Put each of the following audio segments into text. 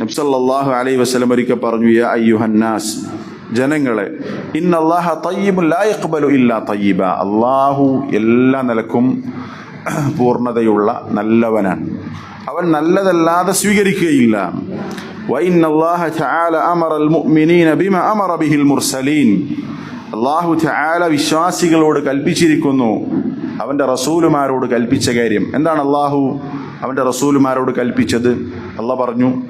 നബ്സല്ലാഹു അലൈ വസ്ലം ഒരിക്കൽ പറഞ്ഞു യാ അയ്യുഹന്നാസ് ജനങ്ങളെ ഇന്നല്ലാഹ തയ്യബു ഇല്ലാ തയ്യബ. അള്ളാഹു എല്ലാ നിലക്കും പൂർണതയുള്ള നല്ലവനാണ്. അവൻ നല്ലതല്ലാതെ സ്വീകരിക്കുകയില്ല. വൈന്നല്ലാഹ അമറൽ മുഅ്മിനീന അമറ ബിഹിൽ മുർസലീൻ. അള്ളാഹു വിശ്വാസികളോട് കൽപ്പിച്ചിരിക്കുന്നു അവന്റെ റസൂലുമാരോട് കൽപ്പിച്ച കാര്യം. എന്താണ് അള്ളാഹു അവന്റെ റസൂലുമാരോട് കൽപ്പിച്ചത്? അള്ള പറഞ്ഞു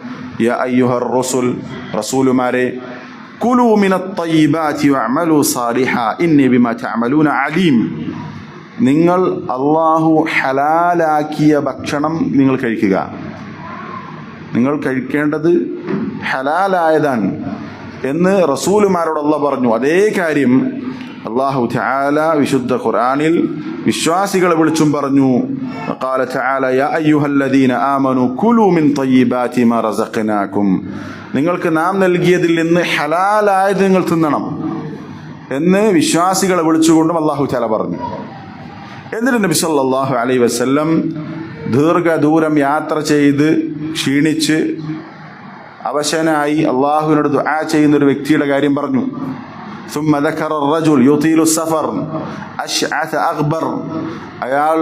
യ അയ്യുഹർ റസൂൽ റസൂലുമാരെ കുലു മിനത്തയ്യിബാതി വഅമലു സാലിഹ ഇന്നി ബിമാ തഅമലൂന അലീം. നിങ്ങൾ അള്ളാഹു ഹലാലാക്കിയ ഭക്ഷണം നിങ്ങൾ കഴിക്കുക. നിങ്ങൾ കഴിക്കേണ്ടത് ഹലാലായതാണ് എന്ന് റസൂലുമാരോട് അല്ല പറഞ്ഞു. അതേ കാര്യം അള്ളാഹു ചാല വിശുദ്ധ ഖുർആനിൽ വിശ്വാസികളെ വിളിച്ചും പറഞ്ഞു قال تعالى يا أيها الذين آمنوا كلوا من طيبات ما رزقناكم നിങ്ങൾക്ക് നാം നൽകിയതിൽ നിന്ന് ഹലാലായത് നിങ്ങൾ തിന്നണം എന്ന് വിശ്വാസികളെ വിളിച്ചുകൊണ്ടും അള്ളാഹു ചാല പറഞ്ഞു എന്നിട്ട് നബി സല്ലല്ലാഹു അലൈഹി വസല്ലം ദീർഘദൂരം യാത്ര ചെയ്ത് ക്ഷീണിച്ച് അവശനായി അള്ളാഹുവിനോട് ദുആ ചെയ്യുന്ന ഒരു വ്യക്തിയുടെ കാര്യം പറഞ്ഞു ثم ذكر الرجل يطيل السفر أشعث أغبر അയാൾ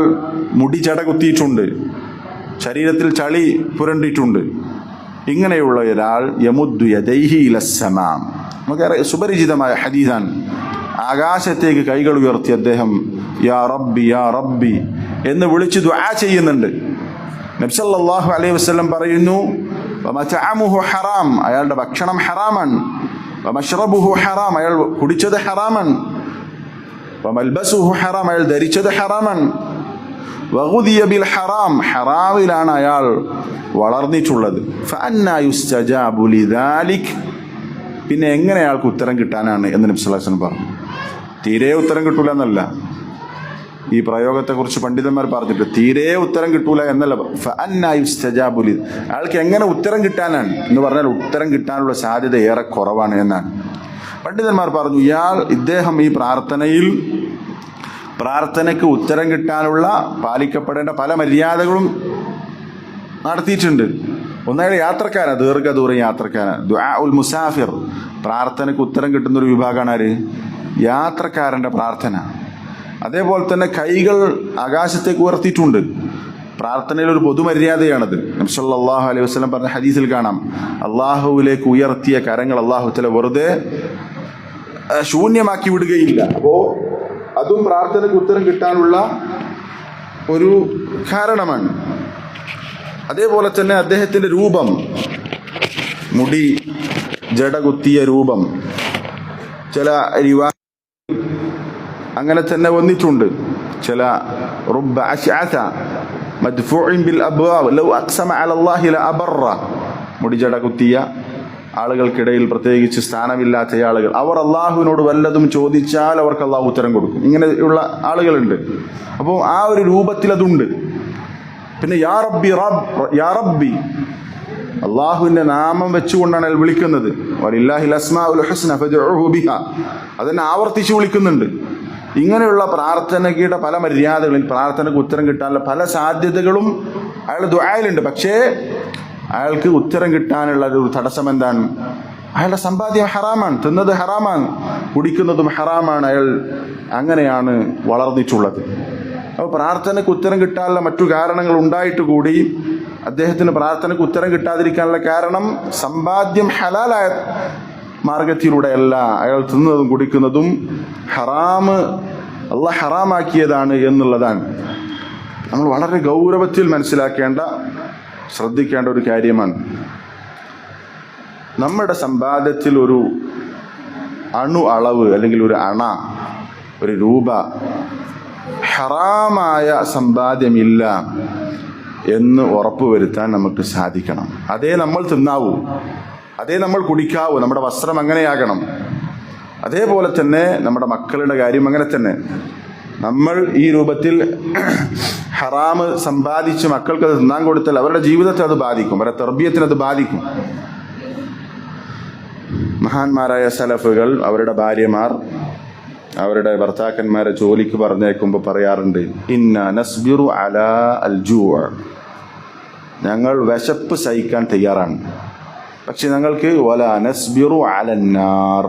മുടി ചട കുത്തിയിട്ടുണ്ട് ശരീരത്തിൽ ചളി പുരണ്ടിട്ടുണ്ട് ഇങ്ങനെയുള്ള ഒരാൾ യമുദ്ദു യദൈഹി ഇലസ്സമാം നമുക്കറിയാം സുപരിചിതമായ ഹദീസാണ് ആകാശത്തേക്ക് കൈകൾ ഉയർത്തി അദ്ദേഹം യാ റബ്ബി യാ റബ്ബി എന്ന് വിളിച്ച് ദുആ ചെയ്യുന്നുണ്ട് നബ്സല്ലാഹു അലൈഹി വസ്ലം പറയുന്നു വമതഅമുഹു ഹറാം അയാളുടെ ഭക്ഷണം ഹറാമാണ് വമഷ്റബുഹു ഹറാം അയാൾ കുടിച്ചത് ഹറാമൻ. വമൽബസുഹു ഹറാം അയാൾ ധരിച്ചത് ഹറാമൻ. വഗുദിയ ബിൽ ഹറാം ഹറാമിലാണ് അയാൾ വളർന്നിട്ടുള്ളത്. പിന്നെ എങ്ങനെ അയാൾക്ക് ഉത്തരം കിട്ടാനാണ്? എന്ന് നബി സല്ലല്ലാഹു അലൈഹി വസല്ലം പറഞ്ഞു. തീരെ ഉത്തരം കിട്ടൂല എന്നല്ല. ഈ പ്രയോഗത്തെക്കുറിച്ച് പണ്ഡിതന്മാർ പറഞ്ഞിട്ട് തീരെ ഉത്തരം കിട്ടൂല എന്നല്ല ഫഅന്നായുസ്തജാബുലി അയാൾക്ക് എങ്ങനെ ഉത്തരം കിട്ടാനാണ്? എന്ന് പറഞ്ഞാൽ ഉത്തരം കിട്ടാനുള്ള സാധ്യത ഏറെ കുറവാണ് എന്നാണ്. പണ്ഡിതന്മാർ പറഞ്ഞു ഇയാൾ ഇദ്ദേഹം ഈ പ്രാർത്ഥനയിൽ പ്രാർത്ഥനയ്ക്ക് ഉത്തരം കിട്ടാനുള്ള പാലിക്കപ്പെടേണ്ട പല മര്യാദകളും നടത്തിയിട്ടുണ്ട്. ഒന്നയാൾ യാത്രക്കാരാണ് ദീർഘദൂര യാത്രക്കാരാണ് ഉൽ മുസാഫിർ പ്രാർത്ഥനയ്ക്ക് ഉത്തരം കിട്ടുന്ന ഒരു വിഭാഗമാണ് ആര്? യാത്രക്കാരന്റെ പ്രാർത്ഥന. അതേപോലെ തന്നെ കൈകൾ ആകാശത്തേക്ക് ഉയർത്തിയിട്ടുണ്ട്. പ്രാർത്ഥനയിൽ ഒരു പൊതുമര്യാദയാണത് നബ്സല്ലാഹു അലൈഹി വസ്ലം പറഞ്ഞ ഹദീസിൽ കാണാം. അള്ളാഹുവിലേക്ക് ഉയർത്തിയ കരങ്ങൾ അള്ളാഹു ചില വെറുതെ ശൂന്യമാക്കി വിടുകയില്ല. അപ്പോ അതും പ്രാർത്ഥനയ്ക്ക് ഉത്തരം കിട്ടാനുള്ള ഒരു കാരണമാണ്. അതേപോലെ തന്നെ അദ്ദേഹത്തിന്റെ രൂപം മുടി ജടകുത്തിയ രൂപം ചില അങ്ങനെ തന്നെ വന്നിട്ടുണ്ട്. ചില റുബ മദ്ഫൂഇൻ ബിൽ അലല്ലാഹി ലഅബറ. മുടിജട കുത്തിയ ആളുകൾക്കിടയിൽ പ്രത്യേകിച്ച് സ്ഥാനമില്ലാത്ത ആളുകൾ. അവർ അള്ളാഹുവിനോട് വല്ലതും ചോദിച്ചാൽ അവർക്ക് അള്ളാഹു ഉത്തരം കൊടുക്കും. ഇങ്ങനെയുള്ള ആളുകളുണ്ട്. അപ്പോൾ ആ ഒരു രൂപത്തിൽ അതുണ്ട്. പിന്നെ യാ റബ്ബി റബ് യാ റബ്ബി. അള്ളാഹുവിന്റെ നാമം വെച്ചുകൊണ്ടാണ് അയാൾ വിളിക്കുന്നത്. അതന്നെ ആവർത്തിച്ച് വിളിക്കുന്നുണ്ട്. ഇങ്ങനെയുള്ള പ്രാർത്ഥനയുടെ പല മര്യാദകളിൽ പ്രാർത്ഥനയ്ക്ക് ഉത്തരം കിട്ടാനുള്ള പല സാധ്യതകളും അയാൾ ദുആയിലുണ്ട്. പക്ഷേ അയാൾക്ക് ഉത്തരം കിട്ടാനുള്ള ഒരു തടസ്സം എന്താണ്? അയാളുടെ സമ്പാദ്യം ഹറാമാണ് തിന്നത് ഹറാമാണ് കുടിക്കുന്നതും ഹറാമാണ്. അയാൾ അങ്ങനെയാണ് വളർന്നിട്ടുള്ളത്. അപ്പോൾ പ്രാർത്ഥനയ്ക്ക് ഉത്തരം കിട്ടാനുള്ള മറ്റു കാരണങ്ങൾ ഉണ്ടായിട്ട് കൂടി അദ്ദേഹത്തിന് പ്രാർത്ഥനയ്ക്ക് ഉത്തരം കിട്ടാതിരിക്കാനുള്ള കാരണം സമ്പാദ്യം ഹലാലായ മാർഗത്തിലൂടെയല്ല അയാൾ തിന്നതും കുടിക്കുന്നതും ഹറാമ് അല്ല ഹറാമാക്കിയതാണ് എന്നുള്ളതാണ്. നമ്മൾ വളരെ ഗൗരവത്തിൽ മനസ്സിലാക്കേണ്ട ശ്രദ്ധിക്കേണ്ട ഒരു കാര്യമാണ്. നമ്മുടെ സമ്പാദ്യത്തിൽ ഒരു അണു അളവ് അല്ലെങ്കിൽ ഒരു അണ ഒരു രൂപ ഹറാമായ സമ്പാദ്യമില്ല എന്ന് ഉറപ്പുവരുത്താൻ നമുക്ക് സാധിക്കണം. അതേ നമ്മൾ തിന്നാവൂ. അതേ നമ്മൾ കുടിക്കാവൂ നമ്മുടെ വസ്ത്രം അങ്ങനെയാകണം. അതേപോലെ തന്നെ നമ്മുടെ മക്കളുടെ കാര്യം അങ്ങനെ തന്നെ. നമ്മൾ ഈ രൂപത്തിൽ ഹറാമ് സമ്പാദിച്ച് മക്കൾക്ക് അത് തിന്നാൻ കൊടുത്താൽ അവരുടെ ജീവിതത്തെ അത് ബാധിക്കും അവരുടെ തെർബീയത്തിന് അത് ബാധിക്കും. മഹാന്മാരായ സലഫുകൾ അവരുടെ ഭാര്യമാർ അവരുടെ ഭർത്താക്കന്മാരെ ജോലിക്ക് പറഞ്ഞേക്കുമ്പോൾ പറയാറുണ്ട് ഇന്ന നസ്ബിറു അല അൽ ഞങ്ങൾ വിശപ്പ് സഹിക്കാൻ തയ്യാറാണ്. പക്ഷെ ഞങ്ങൾക്ക് വല നസ്ബിറു അലന്നാർ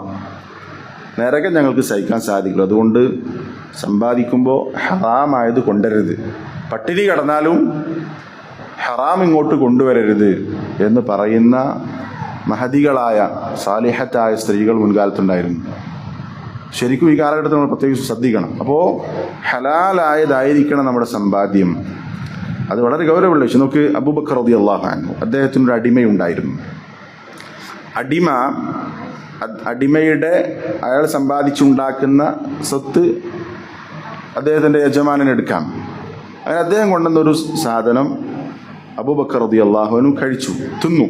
നരകം ഞങ്ങൾക്ക് സഹിക്കാൻ സാധിക്കില്ല. അതുകൊണ്ട് സമ്പാദിക്കുമ്പോൾ ഹറാമായത് കൊണ്ടരുത്. പട്ടിണി കടന്നാലും ഹറാം ഇങ്ങോട്ട് കൊണ്ടുവരരുത് എന്ന് പറയുന്ന മഹതികളായ സാലിഹത്തായ സ്ത്രീകൾ മുൻകാലത്തുണ്ടായിരുന്നു. ശരിക്കും ഈ കാലഘട്ടത്തിൽ നമ്മൾ പ്രത്യേകിച്ച് ശ്രദ്ധിക്കണം. അപ്പോൾ ഹലാലായതായിരിക്കണം നമ്മുടെ സമ്പാദ്യം. അത് വളരെ ഗൗരവമുള്ള വിഷയം. നമുക്ക് അബൂബക്കർ റതി അള്ളാഹാൻ അദ്ദേഹത്തിനൊരു അടിമയുണ്ടായിരുന്നു. അടിമ അടിമയുടെ അയാൾ സമ്പാദിച്ചുണ്ടാക്കുന്ന സ്വത്ത് അദ്ദേഹത്തിന്റെ യജമാനെടുക്കാം അങ്ങനെ അദ്ദേഹം കൊണ്ടുവന്നൊരു സാധനം അബൂബക്കർ റതി അള്ളാഹുവിനും കഴിച്ചു തിന്നു.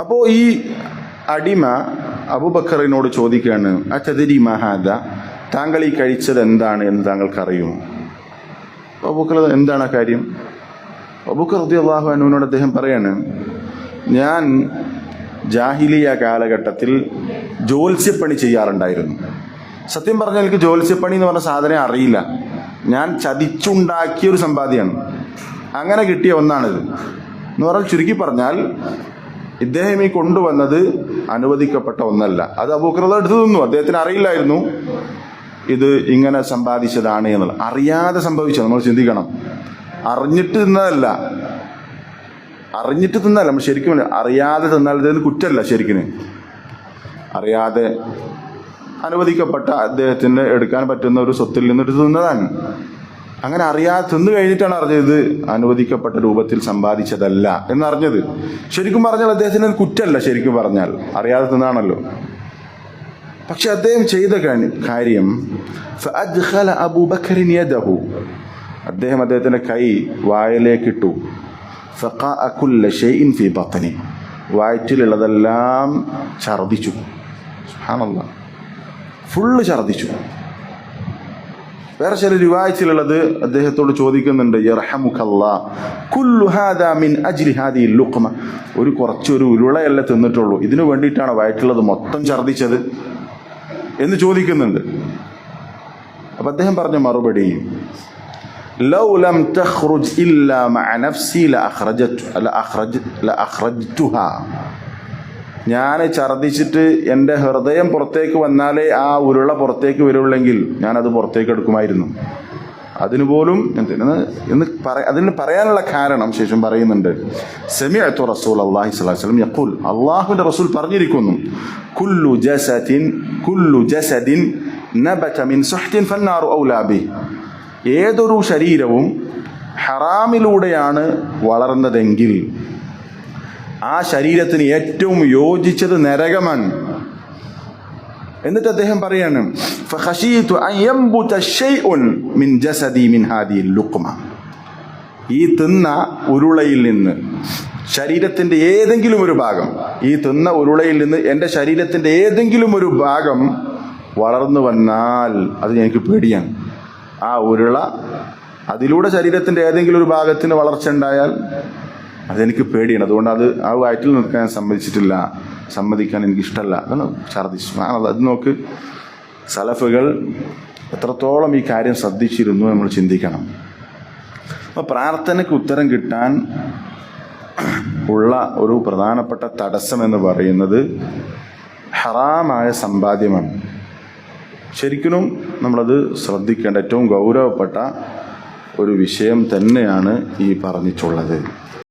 അപ്പോൾ ഈ അടിമ അബൂബക്കറിനോട് ചോദിക്കുകയാണ് അച്ചതിരി മഹാദ താങ്കൾ ഈ കഴിച്ചത് എന്താണ് എന്ന് താങ്കൾക്ക് അറിയുമോ അബൂബക്കർ എന്താണ് ആ കാര്യം? അബൂബക്കർ റതി അള്ളാഹു അനുവിനോട് അദ്ദേഹം പറയാണ് ഞാൻ ജാഹിലിയ കാലഘട്ടത്തിൽ ജോത്സ്യപ്പണി ചെയ്യാറുണ്ടായിരുന്നു. സത്യം പറഞ്ഞാൽ എനിക്ക് ജോത്സ്യപ്പണി എന്ന് പറഞ്ഞ സാധനം അറിയില്ല. ഞാൻ ചതിച്ചുണ്ടാക്കിയ ഒരു സമ്പാദ്യമാണ്. അങ്ങനെ കിട്ടിയ ഒന്നാണിത്. എന്ന് പറഞ്ഞാൽ ചുരുക്കി പറഞ്ഞാൽ ഇദ്ദേഹം ഈ കൊണ്ടുവന്നത് അനുവദിക്കപ്പെട്ട ഒന്നല്ല. അത് അബൂക്കറത് എടുത്തു തിന്നു. അദ്ദേഹത്തിന് അറിയില്ലായിരുന്നു ഇത് ഇങ്ങനെ സമ്പാദിച്ചതാണ് എന്നുള്ളത്. അറിയാതെ സംഭവിച്ചത്. നമ്മൾ ചിന്തിക്കണം. അറിഞ്ഞിട്ട് തിന്നതല്ല. അറിഞ്ഞിട്ട് തിന്നല്ല നമ്മൾ ശരിക്കും. അറിയാതെ തിന്നാൽ ഇതൊന്നും കുറ്റമല്ല ശരിക്കിന്. അറിയാതെ അനുവദിക്കപ്പെട്ട അദ്ദേഹത്തിന് എടുക്കാൻ പറ്റുന്ന ഒരു സ്വത്തിൽ നിന്നിട്ട് തിന്നതാണ്. അങ്ങനെ അറിയാതെ തിന്നു കഴിഞ്ഞിട്ടാണ് അറിഞ്ഞത്. അനുവദിക്കപ്പെട്ട രൂപത്തിൽ സമ്പാദിച്ചതല്ല എന്നറിഞ്ഞത്. ശരിക്കും പറഞ്ഞാൽ അദ്ദേഹത്തിന് കുറ്റമല്ല ശരിക്കും പറഞ്ഞാൽ. അറിയാതെ തിന്നാണല്ലോ. പക്ഷെ അദ്ദേഹം ചെയ്ത കാര്യം അദ്ദേഹം അദ്ദേഹത്തിന്റെ കൈ വായലേക്കിട്ടു. സഖാ അക്കുല്ല ഇൻ ഫി പത്തനി വയറ്റിലുള്ളതെല്ലാം ഛർദിച്ചു ആണല്ല ഫുള്ള് ഛർദിച്ചു വേറെ ചില രൂപാഴ്ചയിലുള്ളത് അദ്ദേഹത്തോട് ചോദിക്കുന്നുണ്ട് ലുക്മ ഒരു കുറച്ചൊരു ഉരുളയല്ല തിന്നിട്ടുള്ളൂ. ഇതിനു വേണ്ടിയിട്ടാണ് വയറ്റുള്ളത് മൊത്തം ഛർദിച്ചത് എന്ന് ചോദിക്കുന്നുണ്ട്. അപ്പം അദ്ദേഹം പറഞ്ഞ മറുപടി ലൗ ലം തഖ്റുജ് ഇല്ലാ മഅ നഫ്സി ലഅഖ്റജതു ലഅഖ്റജ ലഅഖ്റജ്തുഹാ. ഞാൻ ഛർദിച്ചിട്ട് എന്റെ ഹൃദയം പുറത്തേക്ക് വന്നാലേ ആ ഉരുള പുറത്തേക്ക് വരുള്ളെങ്കിൽ ഞാനത് പുറത്തേക്ക് എടുക്കുമായിരുന്നു. അതിനു പോലും എന്ന് പറ അതിന് പറയാനുള്ള കാരണം ശേഷം പറയുന്നുണ്ട്. സെമിഅത്തു റസൂൽ അള്ളാഹി സ്വലാഹു വസ്ലം യഖുൽ. അള്ളാഹുവിന്റെ റസൂൽ പറഞ്ഞിരിക്കുന്നു. കുല്ലു ജസദിൻ കുല്ലു ജസദിൻ നബത മിൻ സുഹ്തിൻ ഫന്നാറു ഔലാബി ഏതൊരു ശരീരവും ഹറാമിലൂടെയാണ് വളർന്നതെങ്കിൽ ആ ശരീരത്തിന് ഏറ്റവും യോജിച്ചത് നരകമാണ് എന്നിട്ട് അദ്ദേഹം പറയാണ് "ഫഖശീതു അൻ യംബുത ശൈഉൻ മിൻ ജസദി മിൻ ലുഖ്മ." ഈ തിന്ന ഉരുളയിൽ നിന്ന് ശരീരത്തിന്റെ ഏതെങ്കിലും ഒരു ഭാഗം ഈ തിന്ന ഉരുളയിൽ നിന്ന് എന്റെ ശരീരത്തിന്റെ ഏതെങ്കിലും ഒരു ഭാഗം വളർന്നു വന്നാൽ അത് എനിക്ക് പേടിയാണ് ആ ഉരുള അതിലൂടെ ശരീരത്തിന്റെ ഏതെങ്കിലും ഒരു ഭാഗത്തിന് വളർച്ച ഉണ്ടായാൽ അതെനിക്ക് പേടിയാണ്. അതുകൊണ്ട് അത് ആ വയറ്റിൽ നിൽക്കാൻ സമ്മതിച്ചിട്ടില്ല. സമ്മതിക്കാൻ എനിക്ക് ഇഷ്ടമല്ല അതാണ് ഛർദിച്ചു അത് നോക്ക്. സലഫുകൾ എത്രത്തോളം ഈ കാര്യം ശ്രദ്ധിച്ചിരുന്നു നമ്മൾ ചിന്തിക്കണം. അപ്പോൾ പ്രാർത്ഥനയ്ക്ക് ഉത്തരം കിട്ടാൻ ഉള്ള ഒരു പ്രധാനപ്പെട്ട തടസ്സം എന്ന് പറയുന്നത് ഹറാമായ സമ്പാദ്യമാണ്. ശരിക്കും നമ്മളത് ശ്രദ്ധിക്കേണ്ട ഏറ്റവും ഗൗരവപ്പെട്ട ഒരു വിഷയം തന്നെയാണ് ഈ പറഞ്ഞിട്ടുള്ളത്.